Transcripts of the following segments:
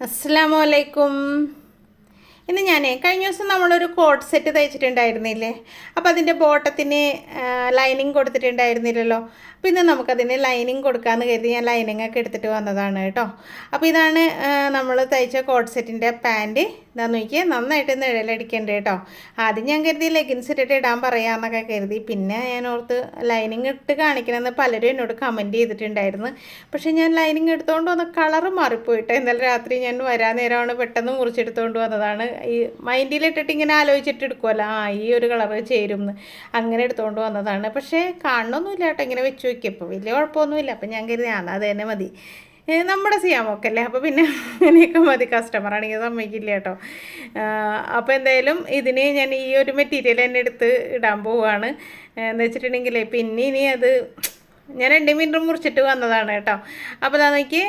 അസ്സാം വലൈക്കും ഇന്ന് ഞാൻ കഴിഞ്ഞ ദിവസം നമ്മളൊരു കോട്ട് സെറ്റ് തയ്ച്ചിട്ടുണ്ടായിരുന്നില്ലേ? അപ്പോൾ അതിന്റെ ബോട്ടത്തിന് ലൈനിങ് കൊടുത്തിട്ടുണ്ടായിരുന്നില്ലല്ലോ. അപ്പോൾ ഇന്ന് നമുക്കതിന് ലൈനിങ് കൊടുക്കാമെന്ന് കരുതി ഞാൻ ലൈനിങ് ഒക്കെ എടുത്തിട്ട് വന്നതാണ് കേട്ടോ. അപ്പോൾ ഇതാണ് നമ്മൾ തയ്ച്ച കോട്ട് സെറ്റിന്റെ പാന്റ് ഇതാ നോക്കിയാൽ നന്നായിട്ട് നിഴലടിക്കേണ്ടത് കേട്ടോ. ആദ്യം ഞാൻ കരുതി ലെഗിൻസ് ഇട്ടിട്ട് ഇടാൻ പറയാമെന്നൊക്കെ കരുതി. പിന്നെ ഞാൻ ഓർത്ത് ലൈനിങ് ഇട്ട് കാണിക്കണമെന്ന് പലരും എന്നോട് കമന്റ് ചെയ്തിട്ടുണ്ടായിരുന്നു. പക്ഷേ ഞാൻ ലൈനിങ് എടുത്തുകൊണ്ട് വന്ന കളറ് മാറിപ്പോയിട്ട്. ഇന്നലെ രാത്രി ഞാൻ വരാൻ നേരമാണ് പെട്ടെന്ന് മുറിച്ചെടുത്തുകൊണ്ട് വന്നതാണ്. ഈ മൈൻഡിലിട്ടിട്ട് ഇങ്ങനെ ആലോചിച്ചിട്ട് എടുക്കുമല്ലോ ആ ഈ ഒരു കളറ് ചേരും എന്ന് അങ്ങനെ എടുത്തുകൊണ്ട് വന്നതാണ്. പക്ഷേ കാണണമൊന്നുമില്ല കേട്ടോ. ഇങ്ങനെ വെച്ച് നോക്കിയപ്പോൾ വലിയ കുഴപ്പമൊന്നുമില്ല. അപ്പം ഞാൻ കരുതി ആ അത് തന്നെ മതി. നമ്മുടെ സിയാമൊക്കെ അല്ലേ അപ്പോൾ പിന്നെ അങ്ങനെയൊക്കെ മതി. കസ്റ്റമർ ആണെങ്കിൽ സമ്മതിക്കില്ല കേട്ടോ. അപ്പോൾ എന്തായാലും ഇതിന് ഞാൻ ഈ ഒരു മെറ്റീരിയൽ തന്നെ എടുത്ത് ഇടാൻ പോവുകയാണ് എന്ന് വെച്ചിട്ടുണ്ടെങ്കിൽ പിന്നെ ഇനി അത് ഞാൻ രണ്ട് മിനിറ്റ് മുറിച്ചിട്ട് വന്നതാണ് കേട്ടോ. അപ്പോൾ നോക്കി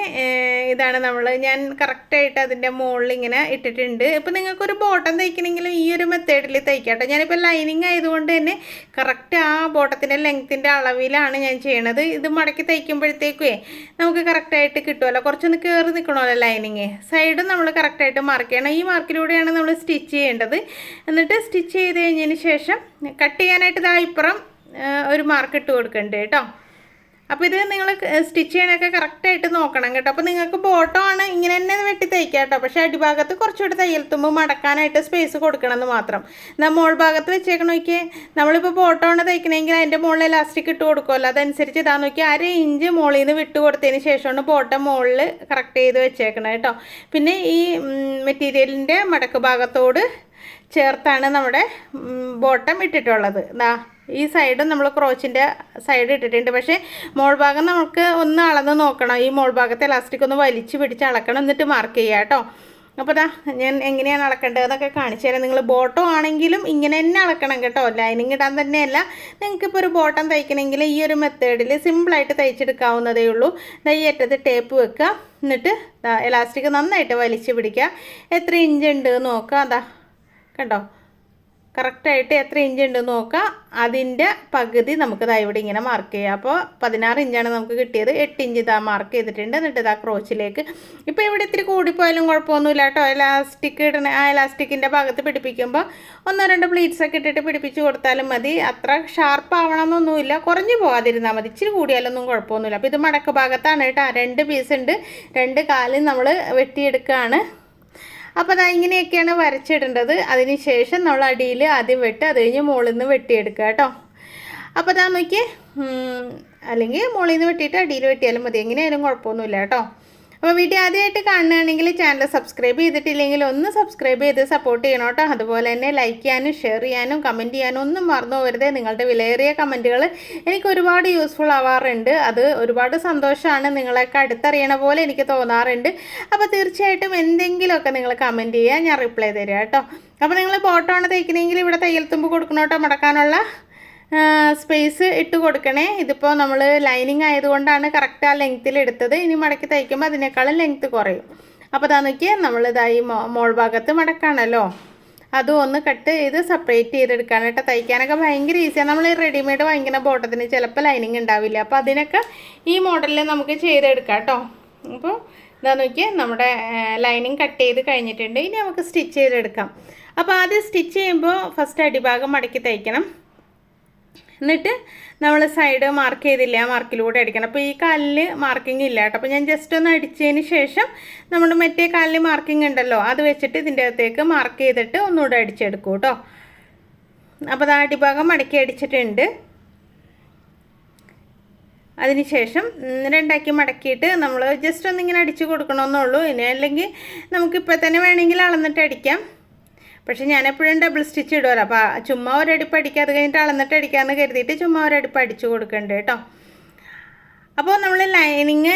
ഇതാണ് നമ്മൾ ഞാൻ കറക്റ്റായിട്ട് അതിന്റെ മുകളിൽ ഇങ്ങനെ ഇട്ടിട്ടുണ്ട്. ഇപ്പോൾ നിങ്ങൾക്കൊരു ബോട്ടം തയ്ക്കണമെങ്കിലും ഈ ഒരു മെത്തേഡിൽ തയ്ക്കാം കേട്ടോ. ഞാനിപ്പോൾ ലൈനിങ് ആയതുകൊണ്ട് തന്നെ കറക്റ്റ് ആ ബോട്ടത്തിന്റെ ലെങ്ത്തിന്റെ അളവിലാണ് ഞാൻ ചെയ്യണത്. ഇത് മടക്കി തയ്ക്കുമ്പോഴത്തേക്കേ നമുക്ക് കറക്റ്റായിട്ട് കിട്ടുമല്ലോ കുറച്ചൊന്ന് കയറി നിൽക്കണമല്ലോ ലൈനിങ് സൈഡും നമ്മൾ കറക്റ്റായിട്ട് മാർക്ക് ചെയ്യണം. ഈ മാർക്കിലൂടെയാണ് നമ്മൾ സ്റ്റിച്ച് ചെയ്യേണ്ടത്. എന്നിട്ട് സ്റ്റിച്ച് ചെയ്ത് കഴിഞ്ഞതിന് ശേഷം കട്ട് ചെയ്യാനായിട്ട് ഇതാ ഇപ്പുറം ഒരു മാർക്ക് ഇട്ട് കൊടുക്കണ്ടേ കേട്ടോ. അപ്പോൾ ഇത് നിങ്ങൾ സ്റ്റിച്ച് ചെയ്യണൊക്കെ കറക്റ്റായിട്ട് നോക്കണം കേട്ടോ. അപ്പോൾ നിങ്ങൾക്ക് ബോട്ടം ആണ് ഇങ്ങനെ തന്നെ വെട്ടി തയ്ക്കാം കേട്ടോ. പക്ഷേ അടിഭാഗത്ത് കുറച്ചുകൂടി തയ്യൽ തുമ്പ് മടക്കാനായിട്ട് സ്പേസ് കൊടുക്കണമെന്ന് മാത്രം. നമ്മൾ മോൾ ഭാഗത്ത് വെച്ചേക്കണം നോക്കിയേ? നമ്മളിപ്പോൾ ബോട്ടോ ആണ് തയ്ക്കണമെങ്കിൽ അതിന്റെ മുകളിൽ ഇലാസ്റ്റിക് ഇട്ട് കൊടുക്കുമല്ലോ അതനുസരിച്ച് ഇതാ നോക്കി അര ഇഞ്ച് മുകളിൽ നിന്ന് വിട്ട് കൊടുത്തതിന് ശേഷമാണ് ബോട്ടം മുകളിൽ കറക്റ്റ് ചെയ്ത് വെച്ചേക്കണം കേട്ടോ. പിന്നെ ഈ മെറ്റീരിയലിന്റെ മടക്ക് ഭാഗത്തോട് ചേർത്താണ് നമ്മുടെ ബോട്ടം ഇട്ടിട്ടുള്ളത്. ദാ ഈ സൈഡ് നമ്മൾ ക്രോച്ചിന്റെ സൈഡ് ഇട്ടിട്ടുണ്ട്. പക്ഷേ മോൾ ഭാഗം നമുക്ക് ഒന്ന് അളന്ന് നോക്കണം. ഈ മോൾ ഭാഗത്തെ ഇലാസ്റ്റിക് ഒന്ന് വലിച്ചു പിടിച്ച് അളക്കണം എന്നിട്ട് മാർക്ക് ചെയ്യുക കേട്ടോ. അപ്പോൾ ദാ ഞാൻ എങ്ങനെയാണ് അളക്കേണ്ടതെന്നൊക്കെ കാണിച്ചു തരാം. നിങ്ങൾ ബോട്ടം ആണെങ്കിലും ഇങ്ങനെ തന്നെ അളക്കണം കേട്ടോ. ലൈനിങ് ഇടാൻ തന്നെയല്ല. നിങ്ങൾക്കിപ്പോൾ ഒരു ബോട്ടം തയ്ക്കണമെങ്കിൽ ഈ ഒരു മെത്തേഡിൽ സിമ്പിളായിട്ട് തയ്ച്ചെടുക്കാവുന്നതേ ഉള്ളൂ. ഈ അറ്റത്ത് ടേപ്പ് വെക്കുക. എന്നിട്ട് ദാ ഇലാസ്റ്റിക് നന്നായിട്ട് വലിച്ചു പിടിക്കുക. എത്ര ഇഞ്ച് ഉണ്ട് നോക്കുക. അതാ കണ്ടോ? കറക്റ്റായിട്ട് എത്ര ഇഞ്ച് ഉണ്ട് നോക്കുക അതിന്റെ പകുതി നമുക്ക് ഇതാ ഇവിടെ ഇങ്ങനെ മാർക്ക് ചെയ്യാം. അപ്പോൾ പതിനാറ് ഇഞ്ചാണ് നമുക്ക് കിട്ടിയത്. എട്ട് ഇഞ്ച് ഇതാ മാർക്ക് ചെയ്തിട്ടുണ്ട്. എന്നിട്ട് ഇതാ ക്രോച്ചിലേക്ക് ഇപ്പോൾ ഇവിടെ ഇത്തിരി കൂടിപ്പോയാലും കുഴപ്പമൊന്നുമില്ല കേട്ടോ. ഇലാസ്റ്റിക് ഇടണ ആ ഇലാസ്റ്റിക്കിന്റെ ഭാഗത്ത് പിടിപ്പിക്കുമ്പോൾ ഒന്നോ രണ്ടോ പ്ലീറ്റ്സ് ഒക്കെ ഇട്ടിട്ട് പിടിപ്പിച്ച് കൊടുത്താലും മതി. അത്ര ഷാർപ്പ് ആവണമെന്നൊന്നുമില്ല. കുറഞ്ഞു പോകാതിരുന്നാൽ മതി. ഇച്ചിരി കൂടിയാലൊന്നും കുഴപ്പമൊന്നുമില്ല. അപ്പോൾ ഇത് മടക്ക് ഭാഗത്താണ് കേട്ടോ. രണ്ട് പീസ് ഉണ്ട്. രണ്ട് കാലും നമ്മൾ വെട്ടിയെടുക്കുകയാണ് അപ്പോൾ അതാ ഇങ്ങനെയൊക്കെയാണ് വരച്ചിടേണ്ടത്. അതിന് ശേഷം നമ്മൾ അടിയിൽ ആദ്യം വെട്ട് അത് കഴിഞ്ഞ് മുകളിൽ നിന്ന് വെട്ടിയെടുക്കുക കേട്ടോ. അപ്പോൾ അതാ നോക്കിയേ അല്ലെങ്കിൽ മുകളിൽ നിന്ന് വെട്ടിയിട്ട് അടിയിൽ വെട്ടിയാലും മതി. എങ്ങനെയായാലും കുഴപ്പമൊന്നുമില്ല കേട്ടോ. അപ്പോൾ വീഡിയോ ആദ്യമായിട്ട് കാണുകയാണെങ്കിൽ ചാനൽ സബ്സ്ക്രൈബ് ചെയ്തിട്ടില്ലെങ്കിൽ ഒന്ന് സബ്സ്ക്രൈബ് ചെയ്ത് സപ്പോർട്ട് ചെയ്യണം കേട്ടോ. അതുപോലെ തന്നെ ലൈക്ക് ചെയ്യാനും ഷെയർ ചെയ്യാനും കമന്റ് ചെയ്യാനും ഒന്നും മറന്നു പോകരുത്. നിങ്ങളുടെ വിലയേറിയ കമന്റുകൾ എനിക്ക് ഒരുപാട് യൂസ്ഫുൾ ആവാറുണ്ട്. അത് ഒരുപാട് സന്തോഷമാണ് നിങ്ങളൊക്കെ അടുത്തറിയണ പോലെ എനിക്ക് തോന്നാറുണ്ട്. അപ്പോൾ തീർച്ചയായിട്ടും എന്തെങ്കിലുമൊക്കെ നിങ്ങൾ കമന്റ് ചെയ്യുക ഞാൻ റിപ്ലൈ തരാം കേട്ടോ. അപ്പോൾ നിങ്ങൾ ഫോട്ടോ ആണ് തയ്ക്കണമെങ്കിൽ ഇവിടെ തയ്യൽ തുമ്പ് കൊടുക്കണം കേട്ടോ മടക്കാനുള്ള. സ്പേസ് ഇട്ട് കൊടുക്കണേ. ഇതിപ്പോൾ നമ്മൾ ലൈനിങ് ആയതുകൊണ്ടാണ് കറക്റ്റ് ആ ലെങ്ത്തിൽ എടുത്തത്. ഇനി മടക്കി തയ്ക്കുമ്പോൾ അതിനേക്കാളും ലെങ്ത്ത് കുറയും. അപ്പോൾ അതാ നോക്കിയാൽ നമ്മളിതായി മോൾ ഭാഗത്ത് മടക്കാണല്ലോ. അതും ഒന്ന് കട്ട് ചെയ്ത് സെപ്പറേറ്റ് ചെയ്തെടുക്കാനായിട്ട് തയ്ക്കാനൊക്കെ ഭയങ്കര ഈസിയാണ് നമ്മൾ ഈ റെഡിമെയ്ഡ് വാങ്ങിക്കുന്ന ബോട്ടത്തിന് ചിലപ്പോൾ ലൈനിങ് ഉണ്ടാവില്ല. അപ്പോൾ അതിനൊക്കെ ഈ മോഡലിൽ നമുക്ക് ചെയ്തെടുക്കാം കേട്ടോ. അപ്പോൾ ഇതാ നോക്കിയാൽ നമ്മുടെ ലൈനിങ് കട്ട് ചെയ്ത് കഴിഞ്ഞിട്ടുണ്ട്. ഇനി നമുക്ക് സ്റ്റിച്ച് ചെയ്തെടുക്കാം. അപ്പോൾ ആദ്യം സ്റ്റിച്ച് ചെയ്യുമ്പോൾ ഫസ്റ്റ് അടിഭാഗം മടക്കി തയ്ക്കണം. എന്നിട്ട് നമ്മൾ സൈഡ് മാർക്ക് ചെയ്തില്ല മാർക്കിലൂടെ അടിക്കണം. അപ്പോൾ ഈ കാലിൽ മാർക്കിംഗ് ഇല്ല കേട്ടോ. അപ്പോൾ ഞാൻ ജസ്റ്റ് ഒന്ന് അടിച്ചതിന് ശേഷം നമ്മൾ മറ്റേ കാലിൽ മാർക്കിംഗ് ഉണ്ടല്ലോ അത് വെച്ചിട്ട് ഇതിന്റെ അകത്തേക്ക് മാർക്ക് ചെയ്തിട്ട് ഒന്നുകൂടെ അടിച്ചെടുക്കും കേട്ടോ. അപ്പോൾ അത് അടിഭാഗം മടക്കി അടിച്ചിട്ടുണ്ട്. അതിനുശേഷം ശേഷം രണ്ടാക്കി മടക്കിയിട്ട് നമ്മൾ ജസ്റ്റ് ഒന്നിങ്ങനെ അടിച്ച് കൊടുക്കണമെന്നുള്ളൂ. ഇനി അല്ലെങ്കിൽ നമുക്കിപ്പോൾ തന്നെ വേണമെങ്കിൽ അളന്നിട്ട് അടിക്കാം. പക്ഷെ ഞാൻ എപ്പോഴും ഡബിൾ സ്റ്റിച്ച് ഇടുമല്ലോ അപ്പോൾ ചുമ്മാ ഒരടിപ്പ് അടിക്കുക അത് കഴിഞ്ഞിട്ട് അളന്നിട്ട് അടിക്കാമെന്ന് കരുതിയിട്ട് ചുമ്മാ ഒരടിപ്പ് അടിച്ചു കൊടുക്കണ്ട് കേട്ടോ. അപ്പോൾ നമ്മൾ ലൈനിങ്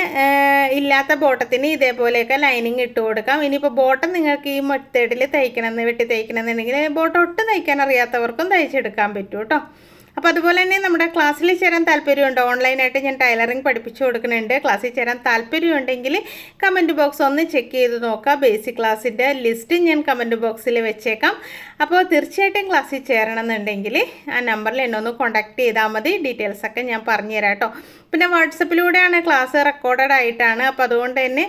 ഇല്ലാത്ത ബോട്ടത്തിന് ഇതേപോലെയൊക്കെ ലൈനിങ് ഇട്ട് കൊടുക്കാം. ഇനിയിപ്പോൾ ബോട്ടം നിങ്ങൾക്ക് ഈ മെത്തേഡിൽ തയ്ക്കണമെന്ന് വെട്ടി തയ്ക്കണമെന്നുണ്ടെങ്കിൽ ബോട്ടം ഒട്ടും തയ്ക്കാൻ അറിയാത്തവർക്കും തയ്ച്ചെടുക്കാൻ പറ്റും കേട്ടോ. അപ്പോൾ അതുപോലെ തന്നെ നമ്മുടെ ക്ലാസ്സിൽ ചേരാൻ താല്പര്യമുണ്ട്? ഓൺലൈനായിട്ട് ഞാൻ ടൈലറിങ് പഠിപ്പിച്ചു കൊടുക്കുന്നുണ്ട്. ക്ലാസ്സിൽ ചേരാൻ താല്പര്യമുണ്ടെങ്കിൽ കമന്റ് ബോക്സ് ഒന്ന് ചെക്ക് ചെയ്ത് നോക്കാം. ബേസിക് ക്ലാസ്സിന്റെ ലിസ്റ്റ് ഞാൻ കമന്റ് ബോക്സിൽ വെച്ചേക്കാം. അപ്പോൾ തീർച്ചയായിട്ടും ക്ലാസ്സിൽ ചേരണം എന്നുണ്ടെങ്കിൽ ആ നമ്പറിൽ എന്നെ ഒന്ന് കോൺടാക്ട് ചെയ്താൽ മതി. ഡീറ്റെയിൽസൊക്കെ ഞാൻ പറഞ്ഞു തരാം കേട്ടോ. പിന്നെ വാട്സപ്പിലൂടെയാണ് ക്ലാസ് റെക്കോർഡഡ് ആയിട്ടാണ്. അപ്പോൾ അതുകൊണ്ട് തന്നെ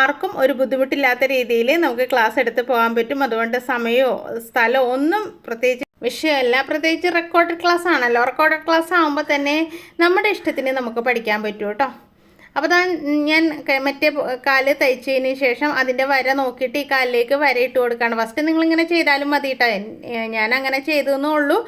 ആർക്കും ഒരു ബുദ്ധിമുട്ടില്ലാത്ത രീതിയിൽ നമുക്ക് ക്ലാസ് എടുത്ത് പോകാൻ പറ്റും. അതുകൊണ്ട് സമയമോ സ്ഥലമോ ഒന്നും പ്രത്യേകിച്ച് വിഷയമല്ല പ്രത്യേകിച്ച് റെക്കോർഡഡ് ക്ലാസ് ആണല്ലോ. റെക്കോർഡഡ് ക്ലാസ് ആകുമ്പോൾ തന്നെ നമ്മുടെ ഇഷ്ടത്തിന് നമുക്ക് പഠിക്കാൻ പറ്റും കേട്ടോ അപ്പോൾ താൻ ഞാൻ മറ്റേ കാൽ തയ്ച്ചതിന് ശേഷം അതിന്റെ വര നോക്കിയിട്ട് ഈ കാലിലേക്ക് വര ഇട്ട് കൊടുക്കുകയാണ് ഫസ്റ്റ് നിങ്ങളിങ്ങനെ ചെയ്താലും മതി കേട്ടോ ഞാൻ അങ്ങനെ ചെയ്തെന്നേ ഉള്ളൂ.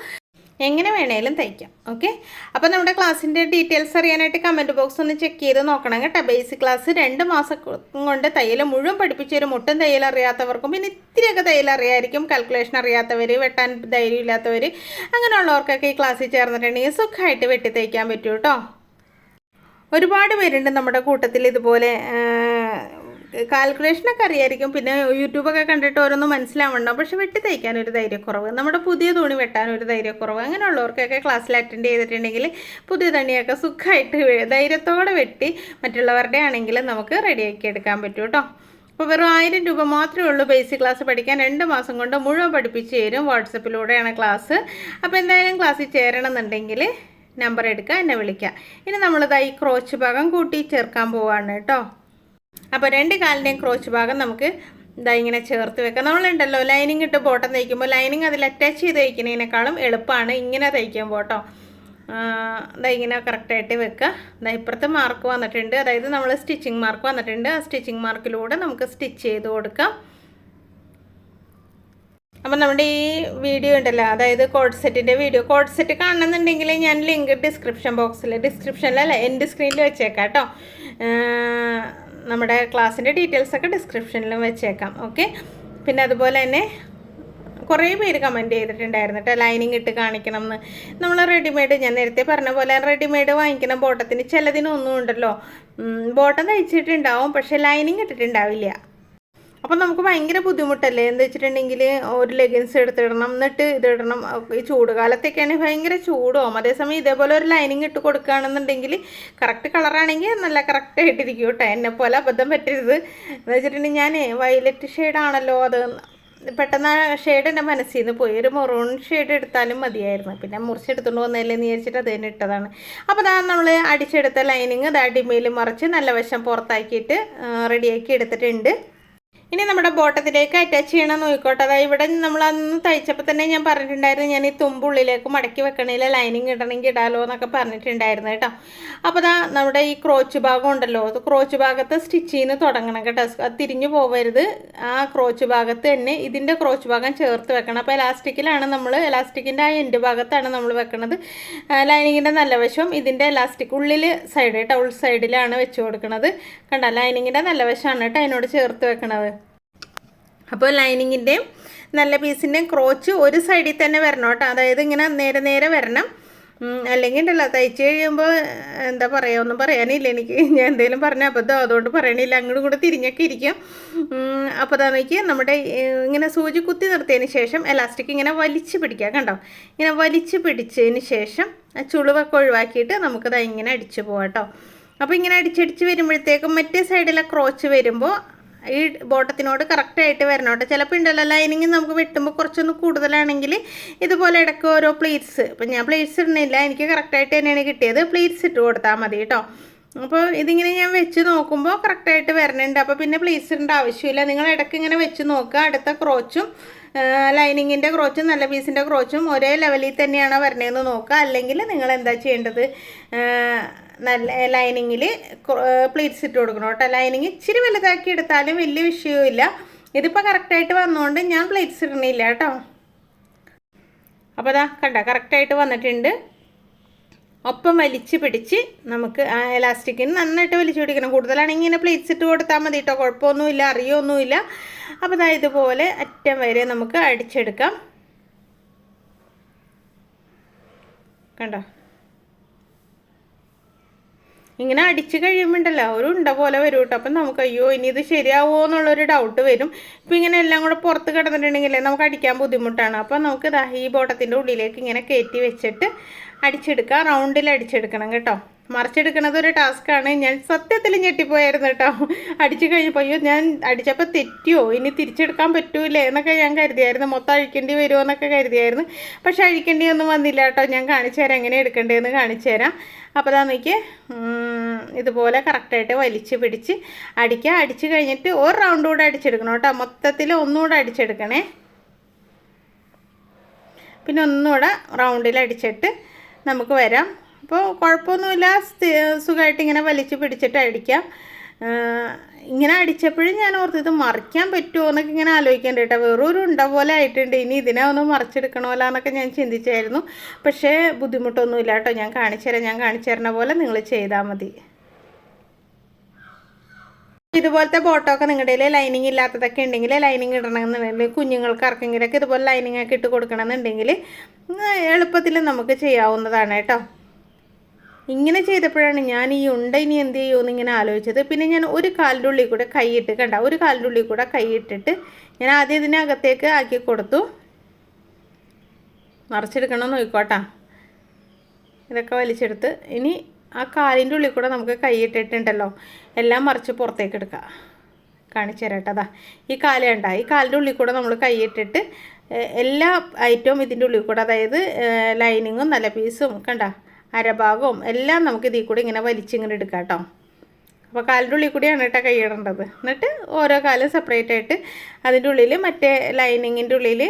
എങ്ങനെ വേണേലും തയ്ക്കാം ഓക്കെ അപ്പോൾ നമ്മുടെ ക്ലാസ്സിന്റെ ഡീറ്റെയിൽസ് അറിയാനായിട്ട് കമന്റ് ബോക്സ് ഒന്ന് ചെക്ക് ചെയ്ത് നോക്കണം കേട്ടോ. ബേസിക് ക്ലാസ് രണ്ട് മാസം കൊണ്ട് തയ്യൽ മുഴുവൻ പഠിപ്പിച്ചു ഒരു മുട്ടും തയ്യൽ അറിയാത്തവർക്കും പിന്നെ ഇത്തിരിയൊക്കെ തയ്യൽ അറിയായിരിക്കും. കാൽക്കുലേഷൻ അറിയാത്തവർ വെട്ടാൻ ധൈര്യം ഇല്ലാത്തവർ അങ്ങനെയുള്ളവർക്കൊക്കെ ഈ ക്ലാസ്സിൽ ചേർന്നിട്ടുണ്ടെങ്കിൽ സുഖമായിട്ട് വെട്ടി തയ്ക്കാൻ പറ്റും കേട്ടോ. ഒരുപാട് പേരുണ്ട് നമ്മുടെ കൂട്ടത്തിൽ ഇതുപോലെ കാൽക്കുലേഷനൊക്കെ അറിയായിരിക്കും. പിന്നെ യൂട്യൂബൊക്കെ കണ്ടിട്ട് ഓരോന്നും മനസ്സിലാവണം പക്ഷെ വെട്ടി തയ്ക്കാൻ ഒരു ധൈര്യക്കുറവ് നമ്മുടെ പുതിയ തുണി വെട്ടാൻ ഒരു ധൈര്യക്കുറവ് അങ്ങനെയുള്ളവർക്കൊക്കെ ക്ലാസ്സിൽ അറ്റൻഡ് ചെയ്തിട്ടുണ്ടെങ്കിൽ പുതിയ തണിയൊക്കെ സുഖമായിട്ട് ധൈര്യത്തോടെ വെട്ടി മറ്റുള്ളവരുടെ ആണെങ്കിൽ നമുക്ക് റെഡിയാക്കി എടുക്കാൻ പറ്റും കേട്ടോ അപ്പോൾ വെറും ആയിരം രൂപ മാത്രമേ ഉള്ളൂ ബേസിക് ക്ലാസ് പഠിക്കാൻ. രണ്ട് മാസം കൊണ്ട് മുഴുവൻ പഠിപ്പിച്ച് തരും. വാട്സപ്പിലൂടെയാണ് ക്ലാസ് അപ്പോൾ എന്തായാലും ക്ലാസ്സിൽ ചേരണം എന്നുണ്ടെങ്കിൽ നമ്പർ എടുക്കുക എന്നെ വിളിക്കുക. ഇനി നമ്മൾ ഈ ക്രോച്ച് ഭാഗം കൂട്ടി ചേർക്കാൻ പോവാണ് കേട്ടോ അപ്പോൾ രണ്ട് കാലിന്റെയും ക്രോച്ച് ഭാഗം നമുക്ക് ഇതാ ഇങ്ങനെ ചേർത്ത് വെക്കാം. നമ്മളുണ്ടല്ലോ ലൈനിങ് ഇട്ട് ബോട്ടം തയ്ക്കുമ്പോൾ ലൈനിങ് അതിൽ അറ്റാച്ച് ചെയ്ത് തയ്ക്കുന്നതിനേക്കാളും എളുപ്പമാണ് ഇങ്ങനെ തയ്ക്കുമ്പോൾ കേട്ടോ ഇതാ ഇങ്ങനെ കറക്റ്റായിട്ട് വെക്കുക. ഇതാ ഇപ്പുറത്ത് മാർക്ക് വന്നിട്ടുണ്ട്. അതായത് നമ്മൾ സ്റ്റിച്ചിങ് മാർക്ക് വന്നിട്ടുണ്ട്. ആ സ്റ്റിച്ചിങ് മാർക്കിലൂടെ നമുക്ക് സ്റ്റിച്ച് ചെയ്ത് കൊടുക്കാം. അപ്പം നമ്മുടെ ഈ വീഡിയോ ഉണ്ടല്ലോ അതായത് കോഡ് സെറ്റിന്റെ വീഡിയോ കോഡ് സെറ്റ് കാണണമെന്നുണ്ടെങ്കിൽ ഞാൻ ലിങ്ക് ഡിസ്ക്രിപ്ഷൻ ബോക്സിൽ ഡിസ്ക്രിപ്ഷനിലല്ല എന്റെ സ്ക്രീനിൽ വെച്ചേക്കാം കേട്ടോ. നമ്മുടെ ക്ലാസ്സിന്റെ ഡീറ്റെയിൽസ് ഒക്കെ ഡിസ്ക്രിപ്ഷനിലും വെച്ചേക്കാം ഓക്കെ പിന്നെ അതുപോലെ തന്നെ കുറേ പേര് കമന്റ് ചെയ്തിട്ടുണ്ടായിരുന്നു കേട്ടോ ലൈനിങ് ഇട്ട് കാണിക്കണം എന്ന് നമ്മൾ റെഡിമെയ്ഡ് ഞാൻ നേരത്തെ പറഞ്ഞ പോലെ റെഡിമെയ്ഡ് വാങ്ങിക്കണം ബോട്ടത്തിന് ചിലതിനൊന്നും ഉണ്ടല്ലോ. ബോട്ടം തയ്ച്ചിട്ടുണ്ടാവും പക്ഷേ ലൈനിങ് ഇട്ടിട്ടുണ്ടാവില്ല. അപ്പം നമുക്ക് ഭയങ്കര ബുദ്ധിമുട്ടല്ലേ? എന്താ വെച്ചിട്ടുണ്ടെങ്കിൽ ഒരു ലെഗിൻസ് എടുത്തിടണം എന്നിട്ട് ഇതിടണം. ഈ ചൂട് കാലത്തൊക്കെയാണെങ്കിൽ ഭയങ്കര ചൂടോ. അതേസമയം ഇതേപോലെ ഒരു ലൈനിങ് ഇട്ട് കൊടുക്കുകയാണെന്നുണ്ടെങ്കിൽ കറക്റ്റ് കളറാണെങ്കിൽ നല്ല കറക്റ്റ് ആയിട്ടിരിക്കും കേട്ടോ. എന്നെ പോലെ അബദ്ധം പറ്റരുത്. എന്ന് വെച്ചിട്ടുണ്ടെങ്കിൽ ഞാൻ വയലറ്റ് ഷെയ്ഡാണല്ലോ അത് പെട്ടെന്ന് ആ ഷെയ്ഡ് എന്റെ മനസ്സിൽ നിന്ന് പോയി. ഒരു മെറൂൺ ഷെയ്ഡ് എടുത്താലും മതിയായിരുന്നു. പിന്നെ മുറിച്ചെടുത്തുകൊണ്ട് വന്നതല്ലേ എന്ന് വിചാരിച്ചിട്ട് അത് തന്നെ ഇട്ടതാണ്. അപ്പോൾ അതാ നമ്മൾ അടിച്ചെടുത്ത ലൈനിങ് അത് അടിമയിൽ മറിച്ച് നല്ല വശം പുറത്താക്കിയിട്ട് റെഡിയാക്കി എടുത്തിട്ടുണ്ട്. ഇനി നമ്മുടെ ബോട്ടത്തിലേക്ക് അറ്റാച്ച് ചെയ്യണം നോക്കിക്കോട്ടെ. അതായത് ഇവിടെ നമ്മൾ അന്ന് തയ്ച്ചപ്പോൾ തന്നെ ഞാൻ പറഞ്ഞിട്ടുണ്ടായിരുന്നു ഞാൻ ഈ തുമ്പുള്ളിലേക്ക് മടക്കി വെക്കണേലെ ലൈനിങ് ഇടണമെങ്കിൽ ഇടാലോ എന്നൊക്കെ പറഞ്ഞിട്ടുണ്ടായിരുന്നു കേട്ടോ. അപ്പോൾ അതാ നമ്മുടെ ഈ ക്രോച്ച് ഭാഗം ഉണ്ടല്ലോ അത് ക്രോച്ച് ഭാഗത്ത് സ്റ്റിച്ച് ചെയ്യുന്ന തുടങ്ങണം കേട്ടോ. അത് തിരിഞ്ഞു പോവരുത്. ആ ക്രോച്ച് ഭാഗത്ത് തന്നെ ഇതിന്റെ ക്രോച്ച് ഭാഗം ചേർത്ത് വെക്കണം. അപ്പോൾ എലാസ്റ്റിക്കിലാണ് നമ്മൾ എലാസ്റ്റിക്കിന്റെ ആ എൻഡ് ഭാഗത്താണ് നമ്മൾ വെക്കുന്നത് ലൈനിങ്ങിന്റെ നല്ല വശം ഇതിന്റെ എലാസ്റ്റിക് ഉള്ളിൽ സൈഡ് കേട്ടോ ഉൾ സൈഡിലാണ് വെച്ച് കൊടുക്കുന്നത് കണ്ട ലൈനിങ്ങിന്റെ നല്ല വശമാണ് കേട്ടോ അതിനോട് ചേർത്ത് വെക്കണത്. അപ്പോൾ ലൈനിങ്ങിന്റെയും നല്ല പീസിന്റെയും ക്രോച്ച് ഒരു സൈഡിൽ തന്നെ വരണം കേട്ടോ. അതായത് ഇങ്ങനെ നേരെ നേരെ വരണം. അല്ലെങ്കിൽ ഉണ്ടല്ലോ തയ്ച്ച് കഴിയുമ്പോൾ എന്താ പറയുക ഒന്നും പറയാനില്ല എനിക്ക്. ഞാൻ എന്തെങ്കിലും പറഞ്ഞ അബദ്ധം അതുകൊണ്ട് പറയണില്ല. അങ്ങോട്ടും കൂടെ തിരിഞ്ഞൊക്കെ ഇരിക്കും. അപ്പോൾ തന്നേക്ക് നമ്മുടെ ഇങ്ങനെ സൂചി കുത്തി നിർത്തിയതിന് ശേഷം എലാസ്റ്റിക് ഇങ്ങനെ വലിച്ച് പിടിക്കുക കണ്ടോ? ഇങ്ങനെ വലിച്ച് പിടിച്ചതിന് ശേഷം ചുളിവൊക്കെ ഒഴിവാക്കിയിട്ട് നമുക്കത് ഇങ്ങനെ അടിച്ചു പോകാം കേട്ടോ. അപ്പോൾ ഇങ്ങനെ അടിച്ചടിച്ച് വരുമ്പോഴത്തേക്കും മറ്റേ സൈഡിലെ ക്രോച്ച് വരുമ്പോൾ ഈ ബോട്ടത്തിനോട് കറക്റ്റായിട്ട് വരണം കേട്ടോ. ചിലപ്പോൾ ഉണ്ടല്ലോ ലൈനിങ് നമുക്ക് വെട്ടുമ്പോൾ കുറച്ചൊന്ന് കൂടുതലാണെങ്കിൽ ഇതുപോലെ ഇടയ്ക്ക് ഓരോ പ്ലീറ്റ്സ് ഇപ്പം ഞാൻ പ്ലീറ്റ്സ് ഇടുന്നില്ല. എനിക്ക് കറക്റ്റായിട്ട് തന്നെയാണ് കിട്ടിയത്. പ്ലീറ്റ്സ് ഇട്ട് കൊടുത്താൽ മതി കേട്ടോ. അപ്പോൾ ഇതിങ്ങനെ ഞാൻ വെച്ച് നോക്കുമ്പോൾ കറക്റ്റായിട്ട് വരണുണ്ട്. അപ്പോൾ പിന്നെ പ്ലീറ്റ്സ് ഇടേണ്ട ആവശ്യമില്ല. നിങ്ങൾ ഇടയ്ക്ക് ഇങ്ങനെ വെച്ച് നോക്കുക. അടുത്ത ക്രോച്ചും ലൈനിങ്ങിന്റെ ക്രോച്ചും നല്ല പീസിന്റെ ക്രോച്ചും ഒരേ ലെവലിൽ തന്നെയാണോ വരണേന്ന് നോക്കുക. അല്ലെങ്കിൽ നിങ്ങൾ എന്താ ചെയ്യേണ്ടത്? നല്ല ലൈനിങ്ങിൽ പ്ലീറ്റ്സ് ഇട്ട് കൊടുക്കണം കേട്ടോ. ലൈനിങ് ഇച്ചിരി വലുതാക്കി എടുത്താലും വലിയ വിഷയവുമില്ല. ഇതിപ്പോൾ കറക്റ്റായിട്ട് വന്നുകൊണ്ട് ഞാൻ പ്ലേറ്റ്സ് ഇടണില്ല കേട്ടോ. അപ്പോൾ അതാ കണ്ട കറക്റ്റായിട്ട് വന്നിട്ടുണ്ട്. ഒപ്പം വലിച്ച് പിടിച്ച് നമുക്ക് ആ എലാസ്റ്റിക്കിന് നന്നായിട്ട് വലിച്ചു പിടിക്കണം. കൂടുതലാണെങ്കിൽ ഇങ്ങനെ പ്ലേറ്റ്സ് ഇട്ട് കൊടുത്താൽ മതി കേട്ടോ. കുഴപ്പമൊന്നുമില്ല അറിയൊന്നുമില്ല അപ്പോൾ അതാ ഇതുപോലെ അറ്റം വരെ നമുക്ക് അടിച്ചെടുക്കാം. കണ്ടോ? ഇങ്ങനെ അടിച്ച് കഴിയുമ്പോണ്ടല്ലോ ഒരു ഉണ്ട പോലെ വരും കേട്ടോ അപ്പം നമുക്ക് അയ്യോ ഇനി ഇത് ശരിയാവോ എന്നുള്ളൊരു ഡൗട്ട് വരും. ഇപ്പം ഇങ്ങനെ എല്ലാം കൂടെ പുറത്ത് കിടന്നിട്ടുണ്ടെങ്കിൽ നമുക്ക് അടിക്കാൻ ബുദ്ധിമുട്ടാണ്. അപ്പം നമുക്ക് ഈ ബോട്ടത്തിന്റെ ഉള്ളിലേക്ക് ഇങ്ങനെ കയറ്റി വെച്ചിട്ട് അടിച്ചെടുക്കുക. റൗണ്ടിൽ അടിച്ചെടുക്കണം കേട്ടോ. മറിച്ചെടുക്കണത് ഒരു ടാസ്ക്കാണ് ഞാൻ സത്യത്തിൽ ഞെട്ടിപ്പോയായിരുന്നു കേട്ടോ. അടിച്ചു കഴിഞ്ഞപ്പോൾ അയ്യോ ഞാൻ അടിച്ചപ്പോൾ തെറ്റിയോ? ഇനി തിരിച്ചെടുക്കാൻ പറ്റൂലേ എന്നൊക്കെ ഞാൻ കരുതിയായിരുന്നു. മൊത്തം അഴിക്കേണ്ടി വരുമോ എന്നൊക്കെ കരുതിയായിരുന്നു. പക്ഷെ അഴിക്കേണ്ടി ഒന്നും വന്നില്ല കേട്ടോ. ഞാൻ കാണിച്ചു തരാം. എങ്ങനെ എടുക്കേണ്ടതെന്ന് കാണിച്ചു തരാം. അപ്പോൾ അതാ നോക്കി ഇതുപോലെ കറക്റ്റായിട്ട് വലിച്ച് പിടിച്ച് അടിക്കുക. അടിച്ച് കഴിഞ്ഞിട്ട് ഒരു റൗണ്ട് കൂടെ അടിച്ചെടുക്കണം കേട്ടോ. മൊത്തത്തിൽ ഒന്നുകൂടെ അടിച്ചെടുക്കണേ. പിന്നെ ഒന്നുകൂടെ റൗണ്ടിൽ അടിച്ചിട്ട് നമുക്ക് വരാം. അപ്പോൾ കുഴപ്പമൊന്നുമില്ല. സുഖമായിട്ട് ഇങ്ങനെ വലിച്ച് പിടിച്ചിട്ട് അടിക്കാം. ഇങ്ങനെ അടിച്ചപ്പോഴും ഞാൻ ഓർത്ത് ഇത് മറിക്കാൻ പറ്റുമോ എന്നൊക്കെ ഇങ്ങനെ ആലോചിക്കേണ്ട കേട്ടോ. വേറൊരു ഉണ്ട പോലെ ആയിട്ടുണ്ട്. ഇനി ഇതിനെ ഒന്ന് മറിച്ചെടുക്കണമല്ലോ എന്നൊക്കെ ഞാൻ ചിന്തിച്ചായിരുന്നു. പക്ഷേ ബുദ്ധിമുട്ടൊന്നുമില്ല കേട്ടോ. ഞാൻ കാണിച്ചു തരാം. ഞാൻ കാണിച്ചു തരുന്ന പോലെ നിങ്ങൾ ചെയ്താൽ മതി. ഇതുപോലത്തെ ബോട്ടമൊക്കെ നിങ്ങളുടെ ലൈനിങ് ഇല്ലാത്തതൊക്കെ ഉണ്ടെങ്കിൽ ലൈനിങ് ഇടണമെന്നുണ്ടെങ്കിൽ കുഞ്ഞുങ്ങൾക്ക് ആർക്കെങ്കിലൊക്കെ ഇതുപോലെ ലൈനിങ് ഒക്കെ ഇട്ട് കൊടുക്കണമെന്നുണ്ടെങ്കിൽ എളുപ്പത്തിൽ നമുക്ക് ചെയ്യാവുന്നതാണ് കേട്ടോ. ഇങ്ങനെ ചെയ്തപ്പോഴാണ് ഞാൻ ഈ ഉണ്ട ഇനി എന്ത് ചെയ്യുമെന്ന് ഇങ്ങനെ ആലോചിച്ചത്. പിന്നെ ഞാൻ ഒരു കാലിന്റെ ഉള്ളിൽ കൂടെ കൈയിട്ട് കണ്ട ഒരു കാലിന്റെ ഉള്ളിൽ കൂടെ കൈയിട്ടിട്ട് ഞാൻ ആദ്യം ഇതിനകത്തേക്ക് ആക്കി കൊടുത്തു. മറിച്ചെടുക്കണമെന്ന് നോക്കോട്ടാ ഇതൊക്കെ വലിച്ചെടുത്ത്. ഇനി ആ കാലിന്റെ ഉള്ളിൽ കൂടെ നമുക്ക് കൈയിട്ടിട്ടുണ്ടല്ലോ എല്ലാം മറിച്ച് പുറത്തേക്ക് എടുക്കുക കാണിച്ചു തരാട്ടതാ ഈ കാലുണ്ട ഈ കാലിന്റെ ഉള്ളിൽ കൂടെ നമ്മൾ കൈയിട്ടിട്ട് എല്ലാ ഐറ്റവും ഇതിന്റെ ഉള്ളിൽ കൂടെ അതായത് ലൈനിങ്ങും നല്ല പീസും കണ്ട? അരഭാഗവും എല്ലാം നമുക്ക് ഇതിൽ കൂടി ഇങ്ങനെ വലിച്ചിങ്ങനെ എടുക്കാം കേട്ടോ. അപ്പോൾ കാലിന്റെ ഉള്ളിൽ കൂടിയാണ് കേട്ടോ കൈയിടേണ്ടത് എന്നിട്ട് ഓരോ കാലും സെപ്പറേറ്റ് ആയിട്ട് അതിന്റെ ഉള്ളിൽ മറ്റേ ലൈനിങ്ങിന്റെ ഉള്ളിൽ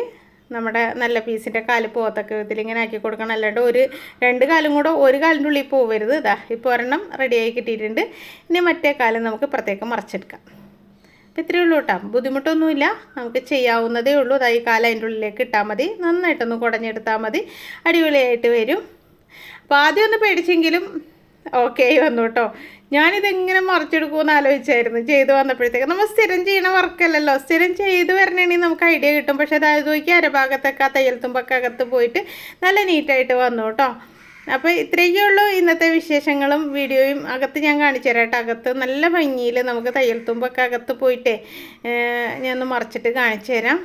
നമ്മുടെ നല്ല പീസിന്റെ കാൽ പോകത്തക്ക വിധത്തിൽ ഇങ്ങനെ ആക്കി കൊടുക്കണം. അല്ലാണ്ട് ഒരു രണ്ട് കാലും കൂടെ ഒരു കാലിന്റെ ഉള്ളിൽ പോവരുത്. ഇതാ ഇപ്പോൾ ഒരെണ്ണം റെഡിയായി കിട്ടിയിട്ടുണ്ട്. ഇനി മറ്റേ കാലം നമുക്ക് പ്രത്യേകം മറിച്ചെടുക്കാം. അപ്പോൾ ഇത്രയേ ഉള്ളൂ കേട്ടോ. ബുദ്ധിമുട്ടൊന്നുമില്ല. നമുക്ക് ചെയ്യാവുന്നതേ ഉള്ളൂ. അതായത് കാലം അതിന്റെ ഉള്ളിലേക്ക് ഇട്ടാൽ മതി. നന്നായിട്ടൊന്ന് കുടഞ്ഞെടുത്താൽ മതി. അടിപൊളിയായിട്ട് വരും. അപ്പോൾ ആദ്യം ഒന്ന് പേടിച്ചെങ്കിലും ഓക്കെ വന്നു കേട്ടോ ഞാനിതെങ്ങനെ മറിച്ചെടുക്കുമെന്ന് ആലോചിച്ചായിരുന്നു. ചെയ്തു വന്നപ്പോഴത്തേക്ക് നമ്മൾ സ്ഥിരം ചെയ്യണ വർക്കല്ലല്ലോ സ്ഥിരം ചെയ്ത് വരണമെങ്കിൽ നമുക്ക് ഐഡിയ കിട്ടും. പക്ഷേ അതായത് നോക്കി അരഭാഗത്തൊക്കെ ആ തയ്യൽ തുമ്പൊക്കെ അകത്ത് പോയിട്ട് നല്ല നീറ്റായിട്ട് വന്നു കേട്ടോ അപ്പോൾ ഇത്രയൊക്കെ ഉള്ളൂ ഇന്നത്തെ വിശേഷങ്ങളും വീഡിയോയും. അകത്ത് ഞാൻ കാണിച്ചു തരാം കേട്ടോ അകത്ത് നല്ല ഭംഗിയിൽ നമുക്ക് തയ്യൽ തുമ്പൊക്കെ അകത്ത് പോയിട്ടേ ഞാനൊന്ന് മറിച്ചിട്ട് കാണിച്ചു തരാം.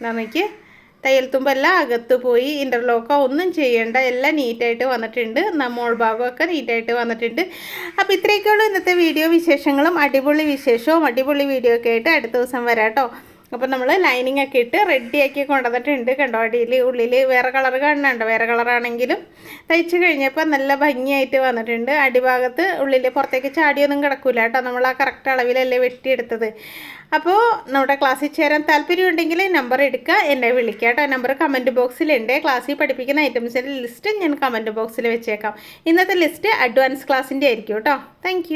നമുക്ക് തയ്യൽ തുമ്പെല്ലാം അകത്ത് പോയി ഇന്റർലോക്കോ ഒന്നും ചെയ്യേണ്ട എല്ലാം നീറ്റായിട്ട് വന്നിട്ടുണ്ട്. നമ്മൾ ഭാഗമൊക്കെ നീറ്റായിട്ട് വന്നിട്ടുണ്ട്. അപ്പോൾ ഇത്രയൊക്കെയുള്ളൂ ഇന്നത്തെ വീഡിയോ വിശേഷങ്ങളും. അടിപൊളി വിശേഷവും അടിപൊളി വീഡിയോ ഒക്കെ ആയിട്ട് അടുത്ത ദിവസം വരാട്ടോ കേട്ടോ അപ്പോൾ നമ്മൾ ലൈനിങ് ഒക്കെ ഇട്ട് റെഡിയാക്കി കൊണ്ടുവന്നിട്ടുണ്ട് കണ്ടോ? അടിയിൽ ഉള്ളിൽ വേറെ കളർ കാണുന്നുണ്ട്. വേറെ കളറാണെങ്കിലും തയ്ച്ച് കഴിഞ്ഞപ്പോൾ നല്ല ഭംഗിയായിട്ട് വന്നിട്ടുണ്ട്. അടിഭാഗത്ത് ഉള്ളിൽ പുറത്തേക്ക് ചാടിയൊന്നും കിടക്കില്ല കേട്ടോ നമ്മൾ ആ കറക്റ്റ് അളവിലല്ലേ വെട്ടിയെടുത്തത്. അപ്പോൾ നമ്മുടെ ക്ലാസ്സിൽ ചേരാൻ താല്പര്യമുണ്ടെങ്കിൽ നമ്പർ എടുക്കുക എന്നെ വിളിക്കുക കേട്ടോ നമ്പർ കമന്റ് ബോക്സിലുണ്ട് ക്ലാസ്സിൽ പഠിപ്പിക്കുന്ന ഐറ്റംസിന്റെ ലിസ്റ്റ് ഞാൻ കമന്റ് ബോക്സിൽ വെച്ചേക്കാം. ഇന്നത്തെ ലിസ്റ്റ് അഡ്വാൻസ് ക്ലാസ്സിന്റെ ആയിരിക്കും കേട്ടോ താങ്ക്